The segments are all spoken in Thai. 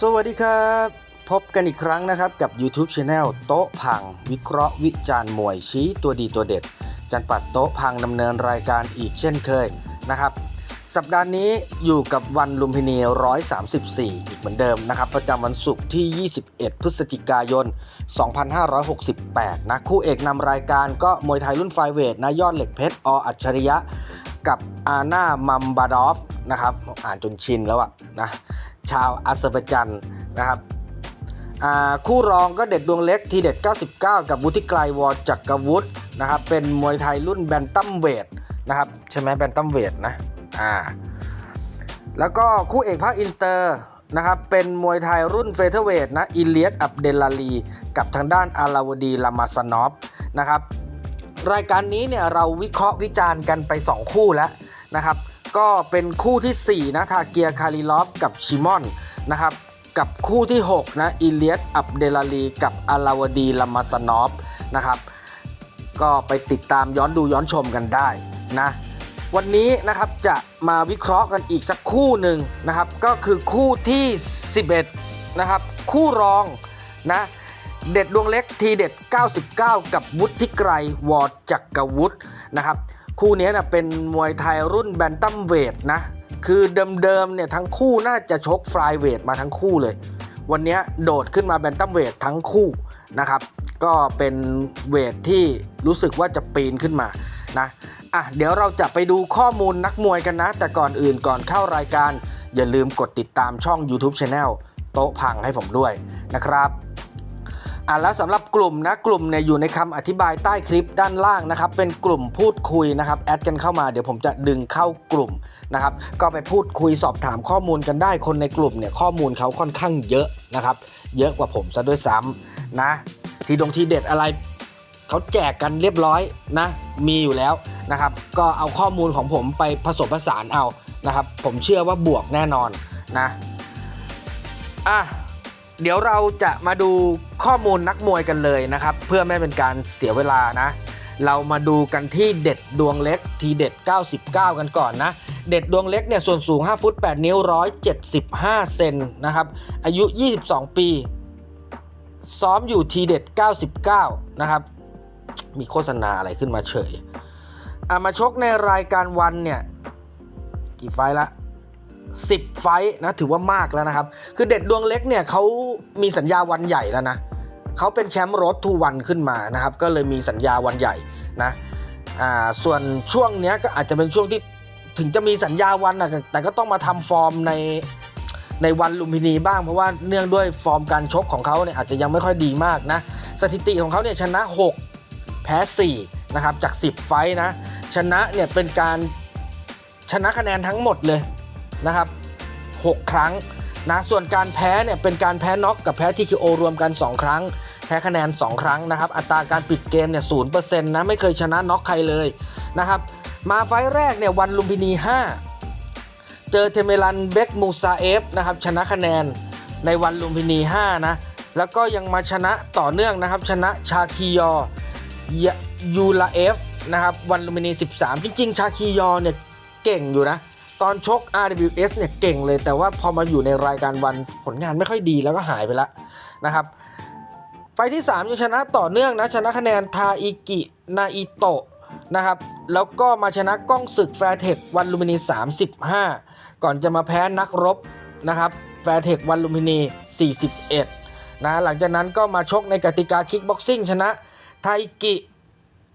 สวัสดีครับ พบกันอีกครั้งนะครับกับ YouTube Channel โต๊ะพัง วิเคราะห์วิจารณ์มวยชี้ตัวดีตัวเด็ด จันปัดโต๊ะพังดำเนินรายการอีกเช่นเคยนะครับ สัปดาห์นี้อยู่กับวันลุมพินี 134 อีกเหมือนเดิมนะครับ ประจำวันศุกร์ที่ 21 พฤศจิกายน 2568 นะ คู่เอกนำรายการก็มวยไทยรุ่นไฟเวทนะยอดเหล็กเพชรออัจฉริยะ กับอาน่ามัมบาดอฟนะครับอ่านจนชินแล้วอะนะชาวอาเซอร์ไบจันนะครับคู่รองก็เด็ดดวงเล็กทีเด็ด 99 กับวุฒิไกรวอจักรวุฒินะครับเป็นมวยไทยรุ่นแบนตัมเวทนะครับใช่ไหมแบนตัมเวทนะอ่าแล้วก็คู่เอกภาคอินเตอร์นะครับเป็นมวยไทยรุ่นเฟเธอร์เวทนะอิเลียสอับเดลลาลี กับทางด้านอาราวดีลามาสนอฟนะครับ รายการนี้เนี่ยเราวิเคราะห์วิจารณ์กันไป 2 คู่แล้วนะครับ ก็เป็นคู่ทีสี่ 4 นะทาเกียคาริลอฟกับชิมอนนะครับกับคู่ที่ 6 นะอิเลียสอับเดลาลี กับอาราวดีลามาสนอฟนะครับ ก็ไปติดตามย้อนดูย้อนชมกันได้นะวันนี้นะครับจะมาวิเคราะห์กันอีกสักคู่หนึ่งนะครับ ก็คือคู่ที่ 11 นะครับ คู่รองนะ เด็ดดวงเล็กทีเด็ด 99 กับวุฒิไกรวอร์จักรวุฒินะครับ คู่นี้นะเป็นมวยไทยรุ่นแบนตัมเวทนะ คือเดิมๆเนี่ยทั้งคู่น่าจะชกฟลายเวทมาทั้งคู่เลย วันนี้โดดขึ้นมาแบนตัมเวททั้งคู่นะครับ ก็เป็นเวทที่รู้สึกว่าจะปีนขึ้นมานะอะเดี๋ยวเราจะไปดูข้อมูลนักมวยกันนะ แต่ก่อนอื่นก่อนเข้ารายการ อย่าลืมกดติดตามช่อง YouTube Channel โต๊ะพังให้ผมด้วยนะครับ อะแล้วสำหรับกลุ่มนะกลุ่มเนี่ยอยู่ในคำอธิบายใต้คลิปด้านล่างนะครับ เป็นกลุ่มพูดคุยนะครับแอดกันเข้ามาเดี๋ยวผมจะดึงเข้ากลุ่มนะครับก็ไปพูดคุยสอบถามข้อมูลกันได้คนในกลุ่มเนี่ยข้อมูลเขาค่อนข้างเยอะนะครับ เยอะกว่าผมซะด้วยซ้ำนะ ทีดงทีเด็ดอะไรเขาแจกกันเรียบร้อยนะมีอยู่แล้วนะครับ ก็เอาข้อมูลของผมไปผสมผสานเอานะครับ ผมเชื่อว่าบวกแน่นอนนะอะ เดี๋ยวเราจะมาดูข้อมูลนักมวยกันเลยนะครับ เพื่อไม่เป็นการเสียเวลานะ เรามาดูกันที่เด็ดดวงเล็กทีเด็ด 99 กันก่อนนะ เด็ดดวงเล็กเนี่ยส่วนสูง 5 ฟุต 8 นิ้ว 175 เซนนะครับ อายุ 22 ปี ซ้อมอยู่ทีเด็ด 99 นะครับ มีโฆษณาอะไรขึ้นมาเฉยอะมาชกในรายการวันเนี่ย กี่ไฟล์ละ 10 ไฟนะถือว่ามากแล้วนะครับ คือเด็ดดวงเล็กเนี่ยเขามีสัญญาวันใหญ่แล้วนะเขาเป็นแชมป์รถทูวันขึ้นมานะครับ ก็เลยมีสัญญาวันใหญ่นะอ่าส่วนช่วงเนี้ยก็อาจจะเป็นช่วงที่ถึงจะมีสัญญาวันนะแต่ก็ต้องมาทำฟอร์มในในวันลุมพินีบ้างเพราะว่าเนื่องด้วยฟอร์มการชกของเขาเนี่ยอาจจะยังไม่ค่อยดีมากนะสถิติของเขาเนี่ยชนะ 6 แพ้4นะครับจาก 10 ไฟนะชนะเนี่ยเป็นการชนะคะแนนทั้งหมดเลย นะครับ 6 ครั้งนะส่วนการแพ้เนี่ยเป็นการแพ้น็อกกับแพ้ TKO รวมกัน 2 ครั้ง แพ้คะแนน 2 ครั้งนะครับ อัตราการปิดเกมเนี่ยศูนะไม่เคยชนะน็อกใครเลยนะครับ มาไฟแรกเนี่ยวันลุมพินี 5 เจอเทเมรันเบกมูซาเอฟนะครับชนะคะแนนในวันลุมพินี 5 นะ แล้วก็ยังมาชนะต่อเนื่องนะครับ ชนะชาคิยอยยูลาเอฟนะครับวันลุมพินี 13 จริง ๆ ชาคิยอเนี่ยเก่งอยู่นะ ตอนชก RWS เนี่ยเก่งเลย แต่ว่าพอมาอยู่ในรายการวันผลงานไม่ค่อยดีแล้วก็หายไปแล้วนะครับ ไฟที่ 3 ยังชนะต่อเนื่องนะ ชนะคะแนนทาอิกินาอิโตะนะครับ แล้วก็มาชนะก้องศึกแฟร์เทควันลูมินี 35 ก่อนจะมาแพ้นักรบนะครับแฟร์เทควันลูมินี 41 นะหลังจากนั้นก็มาชกในกติกาคิกบ็อกซิ่งชนะไทกิ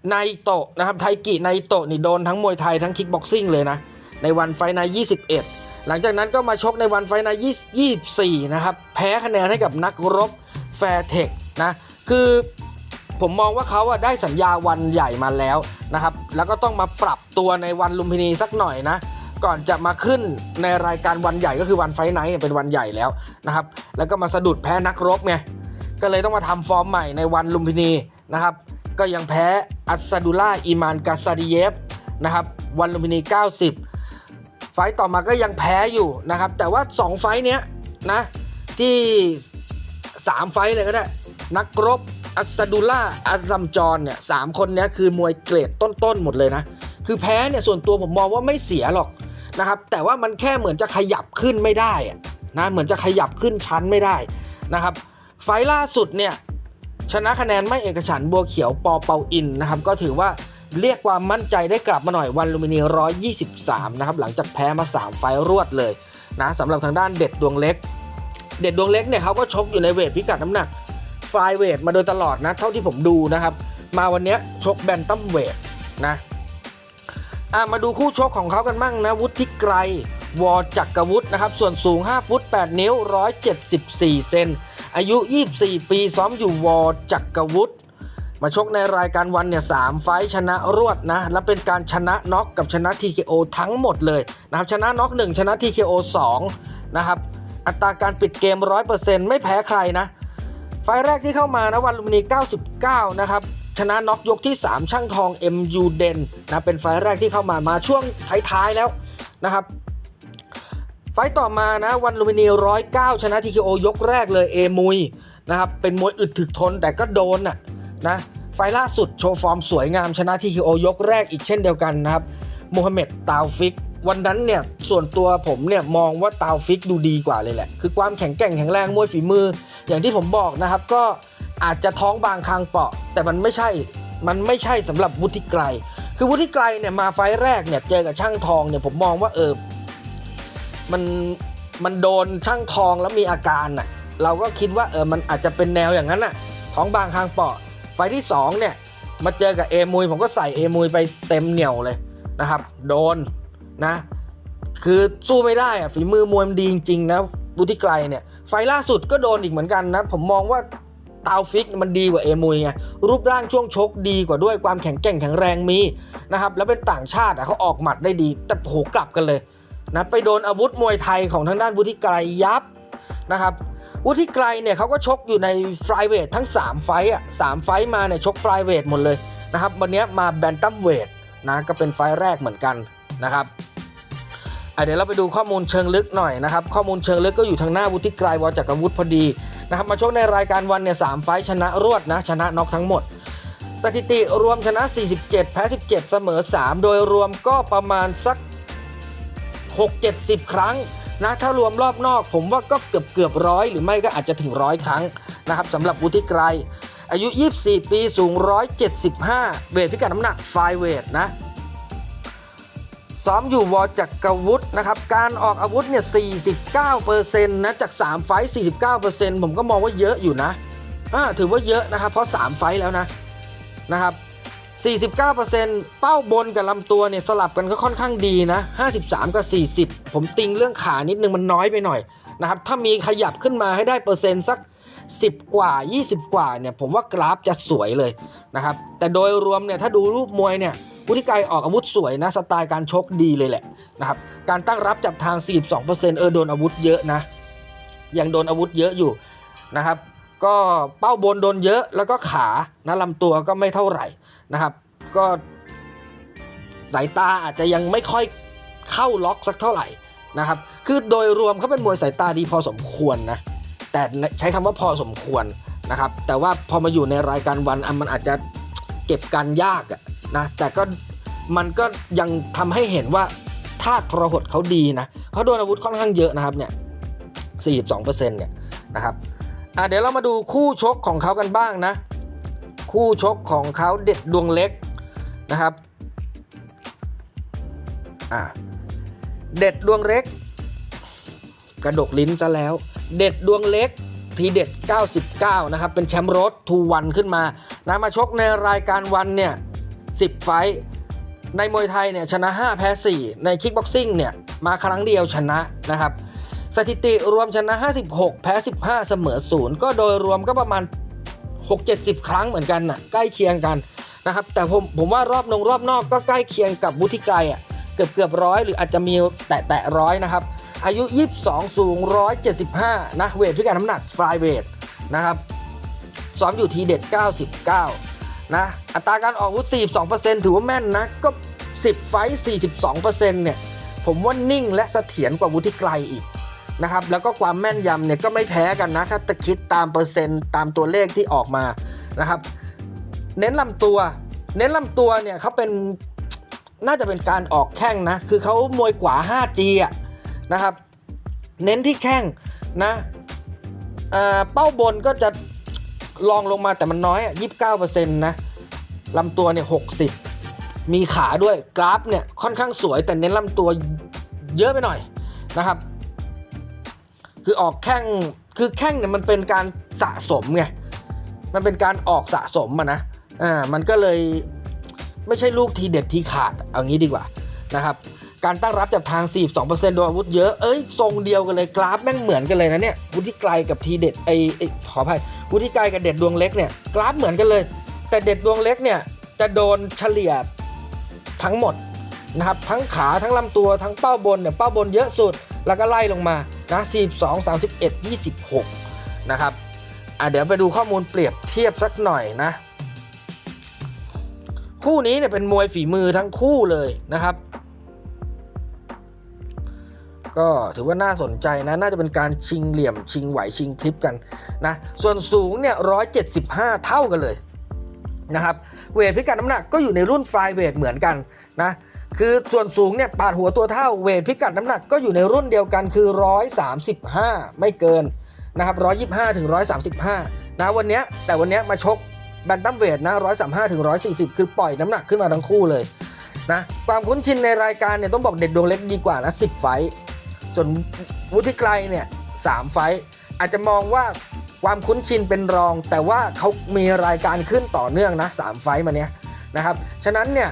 ไนโตะนะครับไทกิไนโตะนี่โดนทั้งมวยไทยทั้งคิกบ็อกซิ่งเลยนะ ในวันไฟใน21 หลังจากนั้นก็มาชกในวันไฟใน24 นะครับ แพ้คะแนนให้กับนักรบแฟร์เทคนะ คือผมมองว่าเขาอะได้สัญญาวันใหญ่มาแล้วนะครับ แล้วก็ต้องมาปรับตัวในวันลุมพินีสักหน่อยนะ ก่อนจะมาขึ้นในรายการวันใหญ่ก็คือวันไฟไนท์เนี่ยเป็นวันใหญ่แล้วนะครับ แล้วก็มาสะดุดแพ้นักรบไง ก็เลยต้องมาทำฟอร์มใหม่ในวันลุมพินีนะครับ ก็ยังแพ้อัสซาดุล่าอิมานกาซาดิเยฟนะครับ วันลุมพินี 90 ไฟต่อมาก็ยังแพ้อยู่นะครับ แต่ว่า 2 ไฟเนี้ยนะที่ 3 ไฟเลยก็ได้ นักรบอัสดุล่าอัซัมจอนเนี่ยสามคนนี้คือมวยเกรดต้นๆหมดเลยนะ คือแพ้เนี่ยส่วนตัวผมมองว่าไม่เสียหรอกนะครับ แต่ว่ามันแค่เหมือนจะขยับขึ้นไม่ได้นะเหมือนจะขยับขึ้นชั้นไม่ได้นะครับ ไฟล่าสุดเนี่ยชนะคะแนนไม่เอกฉันบัวเขียวปอเปาอินนะครับ ก็ถือว่า เรียกความมั่นใจได้กลับมาหน่อยวันลูมินี 123 นะครับหลังจากแพ้มา 3 ไฟล์รวดเลยนะสำหรับทางด้านเด็ดดวงเล็ก เด็ดดวงเล็กเนี่ยเขาก็ชกอยู่ในเวทพิกัดน้ำหนักไฟล์เวทมาโดยตลอดนะเท่าที่ผมดูนะครับ มาวันนี้ชกแบนตัมเวทนะอะมาดูคู่ชกของเขากันมั่งนะวุฒิไกรวอจักรวุฒินะครับ ส่วนสูง 5 ฟุต 8 นิ้ว 174 เซนอายุ 24 ปีซ้อมอยู่วอจักรวุฒิ มาชกในรายการวันเนี่ยสามไฟชนะรวดนะ และเป็นการชนะน็อกกับชนะ TKO ทั้งหมดเลยนะครับชนะน็อก1ชนะ TKO 2นะครับอัตราการปิดเกม 100%ไม่แพ้ใครนะ ไฟแรกที่เข้ามานะวันลุมพินี 99 นะครับชนะน็อกยกที่ 3 ช่างทอง MU เดนนะเป็นไฟแรกที่เข้ามามาช่วงท้ายๆแล้วนะครับ ไฟต่อมานะวันลุมพินี 109 ชนะ TKO ยกแรกเลยเอมุยนะครับเป็นมวยอึดถึกทนแต่ก็โดนน่ะ นะไฟล่าสุดโชว์ฟอร์มสวยงามชนะ TKO ยกแรกอีกเช่นเดียวกันนะครับโมฮัมเหม็ดตาวฟิก วันนั้นเนี่ยส่วนตัวผมเนี่ยมองว่าตาวฟิกดูดีกว่าเลยแหละ คือความแข็งแกร่งแข็งแรงมวยฝีมือ อย่างที่ผมบอกนะครับก็อาจจะท้องบางคางเปาะ แต่มันไม่ใช่มันไม่ใช่สำหรับวุฒิไกรคือวุฒิไกรเนี่ยมาไฟล์แรกเนี่ยเจอกับช่างทองเนี่ยผมมองว่าเออมันมันโดนช่างทองแล้วมีอาการน่ะเราก็คิดว่าเออมันอาจจะเป็นแนวอย่างนั้นน่ะท้องบางคางเปาะ ไฟที่สองเนี่ยมาเจอกับเอมุยผมก็ใส่เอมุยไปเต็มเหนียวเลยนะครับ โดนนะ คือสู้ไม่ได้อะฝีมือมวยมันดีจริงๆนะวุฒิไกรเนี่ยไฟล่าสุดก็โดนอีกเหมือนกันนะ ผมมองว่าตาวฟิกมันดีกว่าเอมุยไงรูปร่างช่วงชกดีกว่าด้วยความแข็งแกร่งแข็งแรงมีนะครับแล้วเป็นต่างชาติอะเขาออกหมัดได้ดี แต่โหกลับกันเลยนะไปโดนอาวุธมวยไทยของทางด้านวุฒิไกรยับนะครับ วุฒิไกรเนี่ยเขาก็ชกอยู่ในฟลายเวททั้ง 3 ไฟอะสามไฟมาเนี่ยชกฟลายเวทหมดเลยนะครับวันนี้มาแบนตัมเวทนะก็เป็นไฟแรกเหมือนกันนะครับเดี๋ยวเราไปดูข้อมูลเชิงลึกหน่อยนะครับข้อมูลเชิงลึกก็อยู่ทางหน้าวุฒิไกรวอจักรวุฒิพอดีนะครับมาชกในรายการวันเนี่ยสามไฟชนะรวดนะชนะน็อกทั้งหมด สถิติรวมชนะ 47 แพ้ 17 เสมอ 3 โดยรวมก็ประมาณสัก 6-70 ครั้ง นะถ้ารวมรอบนอกผมว่าก็เกือบเกือบร้อยหรือไม่ก็อาจจะถึงร้อยครั้งนะครับสำหรับวุฒิไกรอายุ 24 ปีสูง 175 เวทพิกัดน้ำหนักไฟเวทนะซ้อมอยู่วอจักกรวุฒินะครับ การออกอาวุธเนี่ย 49%นะจาก 3 ไฟต์49%ผมก็มองว่าเยอะอยู่นะ ถือว่าเยอะนะครับ เพราะ 3 ไฟแล้วนะนะครับ 49%เป้าบนกับลำตัวเนี่ยสลับกันก็ค่อนข้างดีนะ 53 กับ 40 ผมติงเรื่องขานิดนึงมันน้อยไปหน่อยนะครับ ถ้ามีขยับขึ้นมาให้ได้เปอร์เซ็นต์สัก 10 กว่า 20 กว่าเนี่ยผมว่ากราฟจะสวยเลยนะครับ แต่โดยรวมเนี่ยถ้าดูรูปมวยเนี่ยวุฒิไกรออกอาวุธสวยนะสไตล์การชกดีเลยแหละนะครับการตั้งรับจับทาง 42%เออโดนอาวุธเยอะนะยังโดนอาวุธเยอะอยู่นะครับ ก็เป้าบนโดนเยอะแล้วก็ขานะลำตัวก็ไม่เท่าไหร่นะครับ ก็สายตาอาจจะยังไม่ค่อยเข้าล็อกสักเท่าไหร่นะครับ คือโดยรวมเขาเป็นมวยสายตาดีพอสมควรนะแต่ใช้คำว่าพอสมควรนะครับ แต่ว่าพอมาอยู่ในรายการวันอะมันอาจจะเก็บกันยากนะแต่ก็มันก็ยังทำให้เห็นว่าท่าทรหดเขาดีนะเขาโดนอาวุธค่อนข้างเยอะนะครับเนี่ย42%เนี่ยนะครับ อะเดี๋ยวเรามาดูคู่ชกของเขากันบ้างนะ คู่ชกของเขาเด็ดดวงเล็กนะครับอะเด็ดดวงเล็ก กระดกลิ้นซะแล้ว เด็ดดวงเล็กทีเด็ด 99 นะครับ เป็นแชมป์รถทูวันขึ้นมานะมาชกในรายการวันเนี่ย 10 ไฟในมวยไทยเนี่ยชนะ 5 แพ้ 4 ในคิกบ็อกซิ่งเนี่ย มาครั้งเดียวชนะนะครับ สถิติรวมชนะ 56 แพ้ 15 เสมอ 0 ก็โดยรวมก็ประมาณ 6-70 ครั้งเหมือนกันน่ะใกล้เคียงกันนะครับแต่ผมผมว่ารอบนงรอบนอกก็ใกล้เคียงกับวุฒิไกรอะเกือบเกือบร้อยหรืออาจจะมีแตะแตะร้อยนะครับ อายุ 22 สูง 175 นะเวทพิการน้ำหนักฟลายเวทนะครับซ้อมอยู่ทีเด็ด 99 นะ อัตราการออกอาวุธ 42%ถือว่าแม่นนะ ก็ 10 ไฟต์42%เนี่ย ผมว่านิ่งและเสถียรกว่าวุฒิไกรอีก นะครับแล้วก็ความแม่นยำเนี่ยก็ไม่แพ้กันนะ ถ้าตะคิดตามเปอร์เซ็นต์ตามตัวเลขที่ออกมานะครับ เน้นลำตัว เน้นลำตัวเนี่ยเขาเป็นน่าจะเป็นการออกแข้งนะ คือเขามวยขวา 5G อะนะครับ เน้นที่แข้งนะอ่าเป้าบนก็จะลองลงมาแต่มันน้อยอะยี่สิบเก้าเปอร์เซ็นต์นะลำตัวเนี่ยหกสิบมีขาด้วยกราฟเนี่ยค่อนข้างสวยแต่เน้นลำตัวเยอะไปหน่อยนะครับ คือออกแข้งคือแข้งเนี่ยมันเป็นการสะสมไงมันเป็นการออกสะสมอะนะอ่ามันก็เลยไม่ใช่ลูกทีเด็ดทีขาดเอางี้ดีกว่านะครับการตั้งรับจากทาง 42%โดยอาวุธเยอะ เอ้ย ทรงเดียวกันเลย กราฟแม่งเหมือนกันเลยนะเนี่ย วุฒิไกลกับทีเด็ดไอไอขออภัย วุฒิไกลกับเด็ดดวงเล็กเนี่ย กราฟเหมือนกันเลย แต่เด็ดดวงเล็กเนี่ย จะโดนเฉลี่ยทั้งหมดนะครับ ทั้งขา ทั้งลำตัว ทั้งเป้าบนเนี่ย เป้าบนเยอะสุด แล้วก็ไล่ลงมา นะ42 31 26 นะครับอะเดี๋ยวไปดูข้อมูลเปรียบเทียบสักหน่อยนะ คู่นี้เนี่ยเป็นมวยฝีมือทั้งคู่เลยนะครับ ก็ถือว่าน่าสนใจนะ น่าจะเป็นการชิงเหลี่ยมชิงไหวชิงพลิบกันนะ ส่วนสูงเนี่ย 175 เท่ากันเลยนะครับ เวทพิกัดน้ำหนักก็อยู่ในรุ่นไฟลายเวทเหมือนกันนะ คือส่วนสูงเนี่ยปาดหัวตัวเท่าเวทพิกัดน้ำหนักก็อยู่ในรุ่นเดียวกันคือ 135 ไม่เกินนะครับ125ถึง135 นะวันนี้แต่วันนี้มาชกแบนตัมเวทนะ135ถึง140 คือปล่อยน้ำหนักขึ้นมาทั้งคู่เลยนะความคุ้นชินในรายการเนี่ยต้องบอกเด็ดดวงเล็กดีกว่านะ10 ไฟท์ส่วนวุฒิไกลเนี่ย3ไฟอาจจะมองว่าความคุ้นชินเป็นรอง แต่ว่าเขามีรายการขึ้นต่อเนื่องนะ3ไฟมาเนี้ยนะครับฉะนั้นเนี่ย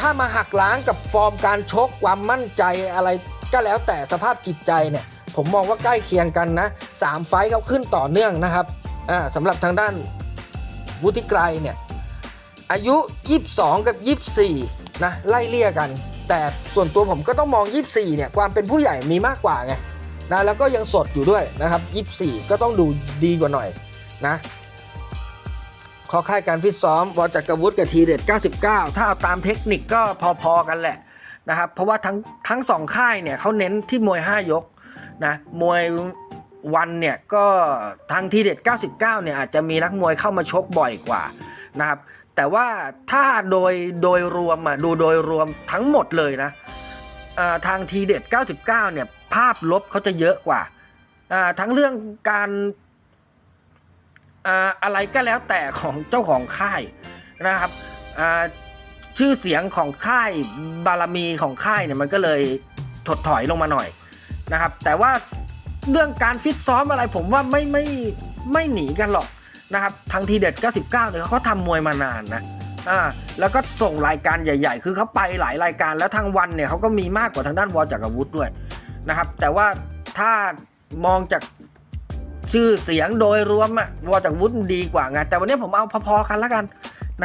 ถ้ามาหักล้างกับฟอร์มการชกความมั่นใจอะไรก็แล้วแต่สภาพจิตใจเนี่ย ผมมองว่าใกล้เคียงกันนะสามไฟเขาขึ้นต่อเนื่องนะครับสำหรับทางด้านวุฒิไกรเนี่ยอายุ 22 กับ 24 นะไล่เลี่ยกัน แต่ส่วนตัวผมก็ต้องมอง 24 เนี่ยความเป็นผู้ใหญ่มีมากกว่าไงนะแล้วก็ยังสดอยู่ด้วยนะครับ 24 ก็ต้องดูดีกว่าหน่อยนะ ขอค่ายการฟิตซ้อมวอจักรวุฒิกับทีเด็ด 99 ถ้าเอาตามเทคนิคก็พอๆกันแหละนะครับ เพราะว่าทั้งทั้งสองค่ายเนี่ยเขาเน้นที่มวย 5 ยกนะมวยวันเนี่ยก็ทางทีเด็ด 99 เนี่ยอาจจะมีนักมวยเข้ามาชกบ่อยกว่านะครับ แต่ว่าถ้าโดยโดยรวมอะดูโดยรวมทั้งหมดเลยนะทางทีเด็ด 99 เนี่ยภาพลบเขาจะเยอะกว่าทั้งเรื่องการ อะไรก็แล้วแต่ของเจ้าของค่ายนะครับชื่อเสียงของค่ายบารมีของค่ายเนี่ยมันก็เลยถดถอยลงมาหน่อยนะครับ แต่ว่าเรื่องการฟิตซ้อมอะไรผมว่าไม่ไม่ไม่หนีกันหรอกนะครับทางทีเด็ด 99เนี่ยเขาทำมวยมานานนะอ่าแล้วก็ส่งรายการใหญ่ ๆ คือเขาไปหลายรายการแล้วทางวันเนี่ยเขาก็มีมากกว่าทางด้านวอจักรวุฒิด้วยนะครับ แต่ว่าถ้ามองจาก ชื่อเสียงโดยรวมอะวอจักวุฒิดีกว่าไงแต่วันนี้ผมเอาพอๆกันล้วกัน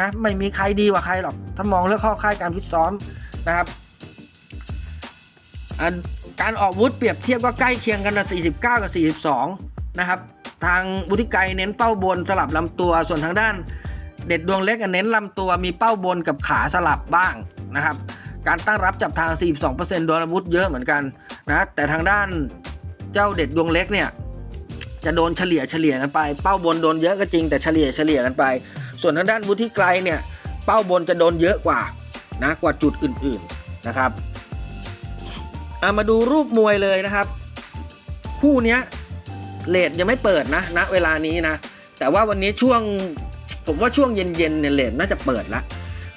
นะ ไม่มีใครดีกว่าใครหรอก ถ้ามองเรื่องข้อค่ายการฟิตซ้อมนะครับการออกวุฒิเปรียบเทียบก็ใกล้เคียงกันนะ49 กับ 42 นะครับ ทางบุติไกรเน้นเป้าบนสลับลำตัว ส่วนทางด้าน เด็ดดวงเล็กเน้นลำตัวมีเป้าบนกับขาสลับบ้างนะครับ การตั้งรับจับทาง 42%โดนอาวุธเยอะเหมือนกันนะ แต่ทางด้านเจ้าเด็ดดวงเล็กเนี่ย จะโดนเฉลี่ยเฉลี่ยกันไป เป้าบนโดนเยอะก็จริงแต่เฉลี่ยเฉลี่ยกันไป ส่วนทางด้านวุฒิไกรเนี่ยเป้าบนจะโดนเยอะกว่านะกว่าจุดอื่นๆนะครับเอามาดูรูปมวยเลยนะครับ คู่เนี้ยเลทยังไม่เปิดนะณเวลานี้นะ แต่ว่าวันนี้ช่วงผมว่าช่วงเย็นๆเนี่ยเลทน่าจะเปิดแล้ว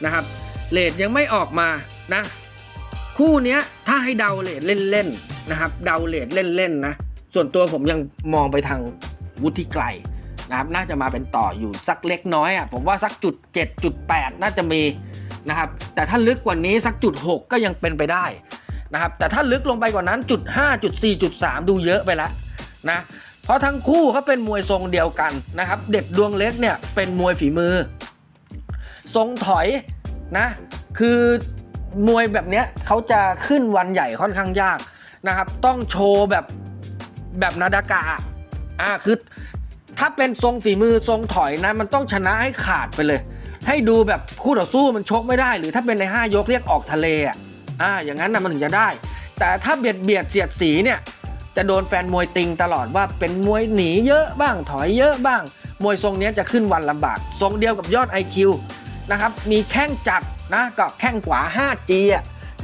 นะครับเลทยังไม่ออกมานะ คู่เนี้ยถ้าให้เดาเลทเล่นๆนะครับ เดาเลทเล่นๆนะ ส่วนตัวผมยังมองไปทางวุฒิไกลนะครับน่าจะมาเป็นต่ออยู่สักเล็กน้อยอะผมว่าสักจุด7จุด8น่าจะมีนะครับแต่ถ้าลึกกว่านี้สักจุด6ก็ยังเป็นไปได้นะครับแต่ถ้าลึกลงไปกว่านั้นจุด5จุด4จุด3ดูเยอะไปแล้วนะเพราะทั้งคู่เขาเป็นมวยทรงเดียวกันนะครับเด็ดดวงเล็กเนี่ยเป็นมวยฝีมือ ทรงถอยนะคือมวยแบบเนี้ยเขาจะขึ้นวันใหญ่ค่อนข้างยากนะครับต้องโชว์แบบ แบบนาดากะอ่าคือถ้าเป็นทรงฝีมือทรงถอยนะมันต้องชนะให้ขาดไปเลย ให้ดูแบบคู่ต่อสู้มันชกไม่ได้ หรือถ้าเป็นใน 5 ยกเรียกออกทะเลอะอ่าอย่างนั้นนะมันถึงจะได้ แต่ถ้าเบียดเบียดเสียดสีเนี่ยจะโดนแฟนมวยติงตลอดว่าเป็นมวยหนีเยอะบ้างถอยเยอะบ้าง มวยทรงนี้จะขึ้นวันลำบาก ทรงเดียวกับยอด IQ นะครับมีแข้งจัดนะกับแข้งขวา 5G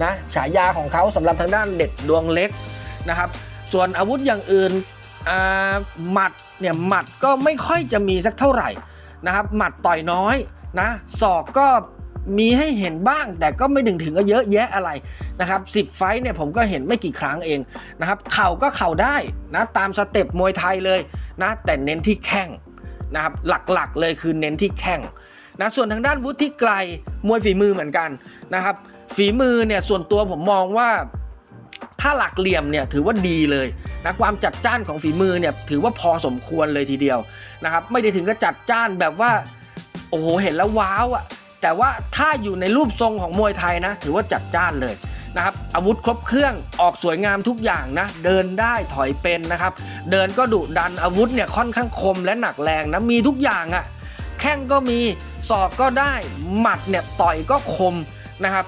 นะฉายาของเขาสำหรับทางด้านเด็ดดวงเล็กนะครับ ส่วนอาวุธอย่างอื่นหมัดเนี่ยหมัดก็ไม่ค่อยจะมีสักเท่าไหร่นะครับ หมัดต่อยน้อยนะศอกก็มีให้เห็นบ้างแต่ก็ไม่ถึงถึงก็เยอะแยะอะไรนะครับสิบไฟท์เนี่ยผมก็เห็นไม่กี่ครั้งเองนะครับเข่าก็เข่าได้นะตามสเต็ปมวยไทยเลยนะแต่เน้นที่แข้งนะครับหลักๆเลยคือเน้นที่แข้งนะส่วนทางด้านวุฒิไกลมวยฝีมือเหมือนกันนะครับฝีมือเนี่ยส่วนตัวผมมองว่า ถ้าหลักเหลี่ยมเนี่ยถือว่าดีเลยนะความจัดจ้านของฝีมือเนี่ยถือว่าพอสมควรเลยทีเดียวนะครับไม่ได้ถึงกับจัดจ้านแบบว่าโอ้โหเห็นแล้วว้าวอะ่ะแต่ว่าถ้าอยู่ในรูปทรงของมวยไทยนะ ถือว่าจัดจ้านเลยนะครับอาวุธครบเครื่องออกสวยงามทุกอย่างนะเดินได้ถอยเป็นนะครับ เดินก็ดุดันอาวุธเนี่ยค่อนข้างคมและหนักแรงนะมีทุกอย่างอะ่ะแข้งก็มีศอกก็ได้หมัดเนี่ยต่อยก็คมนะครับ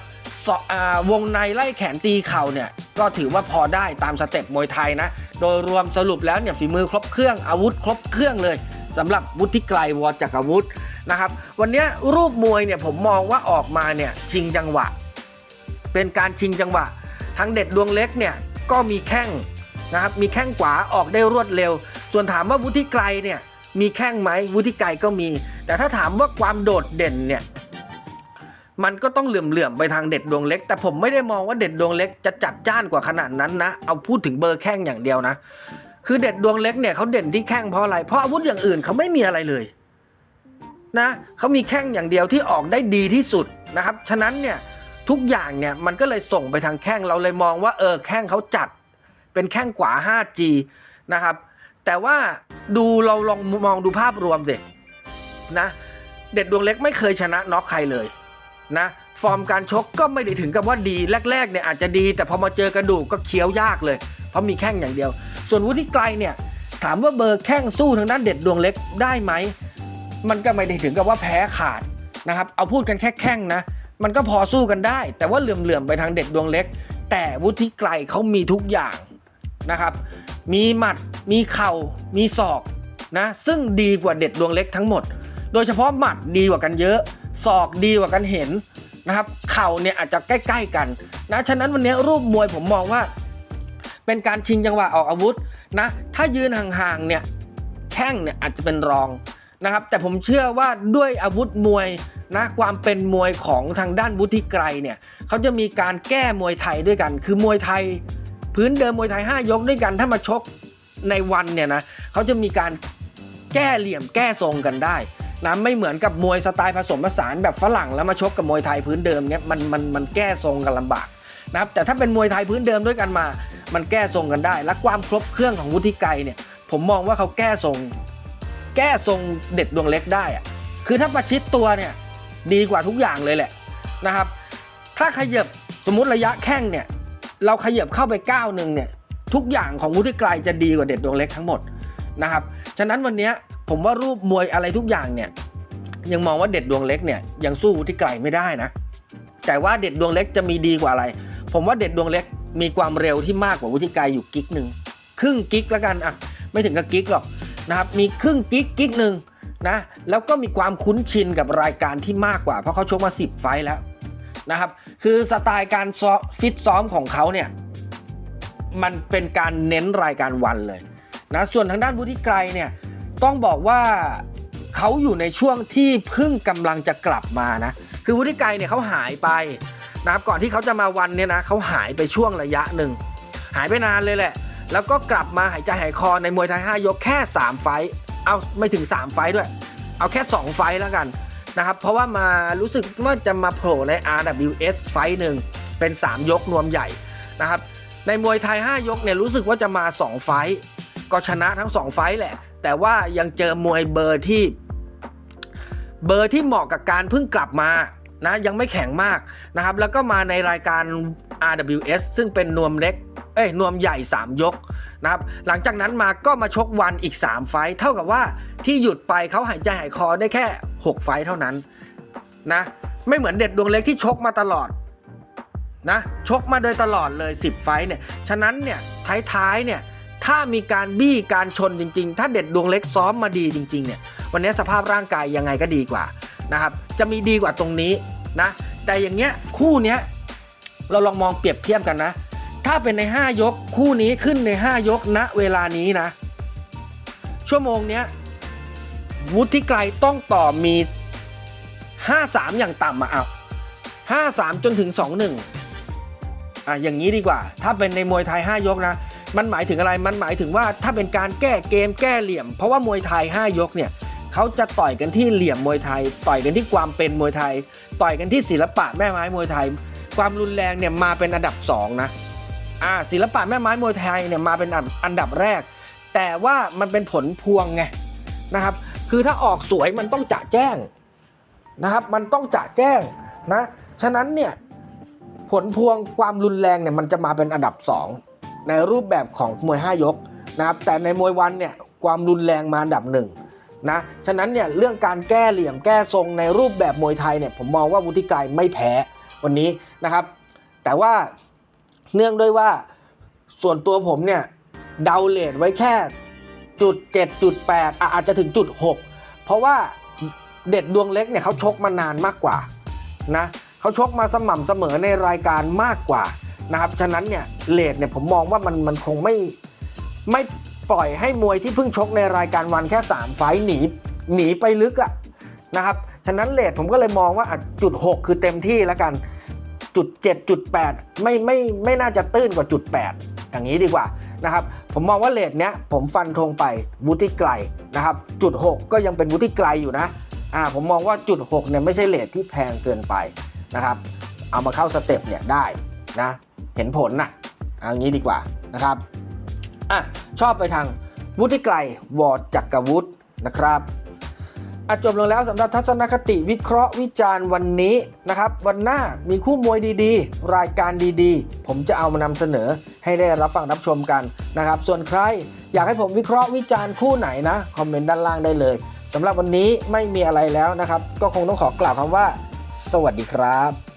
วงในไล่แขนตีเข่าเนี่ย ก็ถือว่าพอได้ตามสเต็ปมวยไทยนะ โดยรวมสรุปแล้วเนี่ยฝีมือครบเครื่องอาวุธครบเครื่องเลยสำหรับวุฒิไกรวอจักรวุฒินะครับวันนี้รูปมวยเนี่ยผมมองว่าออกมาเนี่ยชิงจังหวะ เป็นการชิงจังหวะ ทั้งเด็ดดวงเล็กเนี่ยก็มีแข้งนะครับมีแข้งขวาออกได้รวดเร็ว ส่วนถามว่าวุฒิไกรเนี่ยมีแข้งไหมวุฒิไกรก็มี แต่ถ้าถามว่าความโดดเด่นเนี่ย มันก็ต้องเหลื่อมๆไปทางเด็ดดวงเล็ก แต่ผมไม่ได้มองว่าเด็ดดวงเล็กจะจัดจ้านกว่าขนาดนั้นนะ เอาพูดถึงเบอร์แข้งอย่างเดียวนะ คือเด็ดดวงเล็กเนี่ยเขาเด่นที่แข้งเพราะอะไร เพราะอาวุธอย่างอื่นเขาไม่มีอะไรเลยนะเขามีแข้งอย่างเดียวที่ออกได้ดีที่สุดนะครับ ฉะนั้นเนี่ยทุกอย่างเนี่ยมันก็เลยส่งไปทางแข้งเราเลยมองว่าเออแข้งเขาจัด เป็นแข้งขวา 5G นะครับ แต่ว่าดูเราลองมองดูภาพรวมสินะเด็ดดวงเล็กไม่เคยชนะน็อกใครเลย นะฟอร์มการชกก็ไม่ได้ถึงกับว่าดีแรกๆเนี่ยอาจจะดี แต่พอมาเจอกระดูกก็เคี้ยวยากเลย เพราะมีแข้งอย่างเดียว ส่วนวุฒิไกลเนี่ยถามว่าเบอร์แข้งสู้ทางด้านเด็ดดวงเล็กได้ไหมมันก็ไม่ได้ถึงกับว่าแพ้ขาดนะครับเอาพูดกันแค่แข้งนะมันก็พอสู้กันได้ แต่ว่าเหลื่อมๆไปทางเด็ดดวงเล็ก แต่วุฒิไกลเขามีทุกอย่างนะครับ มีหมัดมีเข่ามีศอกนะซึ่งดีกว่าเด็ดดวงเล็กทั้งหมด โดยเฉพาะหมัดดีกว่ากันเยอะ ศอกดีกว่ากันเห็นนะครับ เข่าเนี่ยอาจจะใกล้ๆกันนะฉะนั้นวันนี้รูปมวยผมมองว่า เป็นการชิงจังหวะออกอาวุธนะ ถ้ายืนห่างๆเนี่ยแข้งเนี่ยอาจจะเป็นรองนะครับ แต่ผมเชื่อว่าด้วยอาวุธมวยนะความเป็นมวยของทางด้านวุฒิไกรเนี่ยเขาจะมีการแก้มวยไทยด้วยกัน คือมวยไทย พื้นเดิมมวยไทย 5 ยกด้วยกัน ถ้ามาชกในวันเนี่ยนะเขาจะมีการแก้เหลี่ยมแก้ทรงกันได้ นะไม่เหมือนกับมวยสไตล์ผสมผสานแบบฝรั่งแล้วมาชกกับมวยไทยพื้นเดิมเนี่ยมันมันมันแก้ทรงกันลำบากนะครับแต่ถ้าเป็นมวยไทยพื้นเดิมด้วยกันมา มันแก้ทรงกันได้ และความครบเครื่องของวุฒิไกรเนี่ย ผมมองว่าเขาแก้ทรง แก้ทรงเด็ดดวงเล็กได้อะคือถ้าประชิดตัวเนี่ยดีกว่าทุกอย่างเลยแหละนะครับ ถ้าขยับสมมุติระยะแข้งเนี่ย เราขยับเข้าไปก้าวหนึ่งเนี่ยทุกอย่างของวุฒิไกรจะดีกว่าเด็ดดวงเล็กทั้งหมดนะครับ ฉะนั้นวันนี้ ผมว่ารูปมวยอะไรทุกอย่างเนี่ยยังมองว่าเด็ดดวงเล็กเนี่ยยังสู้วุฒิไกรไม่ได้นะ แต่ว่าเด็ดดวงเล็กจะมีดีกว่าอะไร ผมว่าเด็ดดวงเล็กมีความเร็วที่มากกว่าวุฒิไกรอยู่กิกหนึ่งครึ่งกิกแล้วกันอะไม่ถึงกับกิกหรอกนะครับมีครึ่งกิกกิกหนึ่งนะแล้วก็มีความคุ้นชินกับรายการที่มากกว่า เพราะเขาชกมา 10 ไฟแล้วนะครับคือสไตล์การฟิตซ้อมของเขาเนี่ยมันเป็นการเน้นรายการวันเลยนะส่วนทางด้านวุฒิไกรเนี่ย ต้องบอกว่าเขาอยู่ในช่วงที่เพิ่งกำลังจะกลับมานะ คือวุฒิไกรเนี่ยเขาหายไปนะครับก่อนที่เขาจะมาวันเนี่ยนะเขาหายไปช่วงระยะหนึ่ง หายไปนานเลยแหละ แล้วก็กลับมาหายใจหายคอในมวยไทย 5 ยกแค่ 3 ไฟเอาไม่ถึง 3 ไฟด้วย เอาแค่ 2 ไฟแล้วกันนะครับ เพราะว่ามารู้สึกว่าจะมาโผล่ใน RWS ไฟหนึ่งเป็น 3 ยกนวมใหญ่นะครับ ในมวยไทย 5 ยกเนี่ยรู้สึกว่าจะมา 2 ไฟก็ชนะทั้ง 2 ไฟแหละ แต่ว่ายังเจอมวยเบอร์ที่ เบอร์ที่เหมาะกับการเพิ่งกลับมานะยังไม่แข็งมากนะครับ แล้วก็มาในรายการ RWS ซึ่งเป็นนวมเล็กเอ้ยนวมใหญ่ 3 ยกนะครับหลังจากนั้นมาก็มาชกวันอีก 3 ไฟเท่ากับว่าที่หยุดไปเขาหายใจหายคอได้แค่ 6 ไฟเท่านั้นนะไม่เหมือนเด็ดดวงเล็กที่ชกมาตลอดนะชกมาโดยตลอดเลย 10 ไฟเนี่ยฉะนั้นเนี่ยท้ายๆเนี่ย ถ้ามีการบี้การชนจริง ๆ ถ้าเด็ดดวงเล็กซ้อมมาดีจริง ๆ เนี่ย วันนี้สภาพร่างกายยังไงก็ดีกว่านะครับ จะมีดีกว่าตรงนี้นะ แต่อย่างเงี้ยคู่เนี้ยเราลองมองเปรียบเทียบกันนะ ถ้าเป็นใน 5 ยกคู่นี้ขึ้นใน 5 ยกณเวลานี้นะ ชั่วโมงเนี้ยวุฒิไกรต้องต่อมี 5-3 อย่างต่ำอะเอา5-3 จนถึง 2-1อะอย่างนี้ดีกว่า ถ้าเป็นในมวยไทย 5 ยกนะ มันหมายถึงอะไรมันหมายถึงว่าถ้าเป็นการแก้เกมแก้เหลี่ยม เพราะว่ามวยไทย 5 ยกเนี่ยเขาจะต่อยกันที่เหลี่ยมมวยไทย ต่อยกันที่ความเป็นมวยไทย ต่อยกันที่ศิลปะแม่ไม้มวยไทย ความรุนแรงเนี่ยมาเป็นอันดับสองนะอ่าศิลปะแม่ไม้มวยไทยเนี่ยมาเป็นอันดับแรก แต่ว่ามันเป็นผลพวงไงนะครับ คือถ้าออกสวยมันต้องจะแจ้งนะครับ มันต้องจะแจ้งนะ ฉะนั้นเนี่ยผลพวงความรุนแรงเนี่ยมันจะมาเป็นอันดับสอง ในรูปแบบของมวย 5 ยกนะครับแต่ในมวยวันเนี่ยความรุนแรงมาอันดับหนึ่งนะฉะนั้นเนี่ยเรื่องการแก้เหลี่ยมแก้ทรงในรูปแบบมวยไทยเนี่ยผมมองว่าวุฒิไกรไม่แพ้วันนี้นะครับ แต่ว่าเนื่องด้วยว่าส่วนตัวผมเนี่ยเดาเลทไว้แค่จุดเจ็ดจุดแปดอาจจะถึงจุดหกเพราะว่าเด็ดดวงเล็กเนี่ยเขาชกมานานมากกว่านะเขาชกมาสม่ำเสมอในรายการมากกว่า นะครับฉะนั้นเนี่ยเลทเนี่ยผมมองว่ามันมันคงไม่ไม่ปล่อยให้มวยที่เพิ่งชกในรายการวันแค่ 3 ไฟหนีหนีไปลึกอะนะครับฉะนั้นเลทผมก็เลยมองว่าจุดหกคือเต็มที่แล้วกันจุด7จุด8ไม่ไม่ไม่น่าจะตื้นกว่าจุด8อย่างนี้ดีกว่านะครับผมมองว่าเลทเนี้ยผมฟันธงไปวุฒิไกลนะครับจุด 6 ก็ยังเป็นวุฒิไกลอยู่นะอ่าผมมองว่าจุด6เนี่ยไม่ใช่เลทที่แพงเกินไปนะครับเอามาเข้าสเต็ปเนี่ยได้นะ เห็นผลนะเอางี้ดีกว่านะครับอะชอบไปทางวุฒิไกลวอร์จักรวุฒินะครับอจบลงแล้วสำหรับทัศนคติวิเคราะห์วิจารณ์วันนี้นะครับ วันหน้ามีคู่มวยดีๆ รายการดีๆ ผมจะเอามานำเสนอให้ได้รับฟังรับชมกันนะครับ ส่วนใครอยากให้ผมวิเคราะห์วิจารณ์คู่ไหนนะ คอมเมนต์ด้านล่างได้เลยสำหรับวันนี้ไม่มีอะไรแล้วนะครับ ก็คงต้องขอกล่าวคำว่า สวัสดีครับ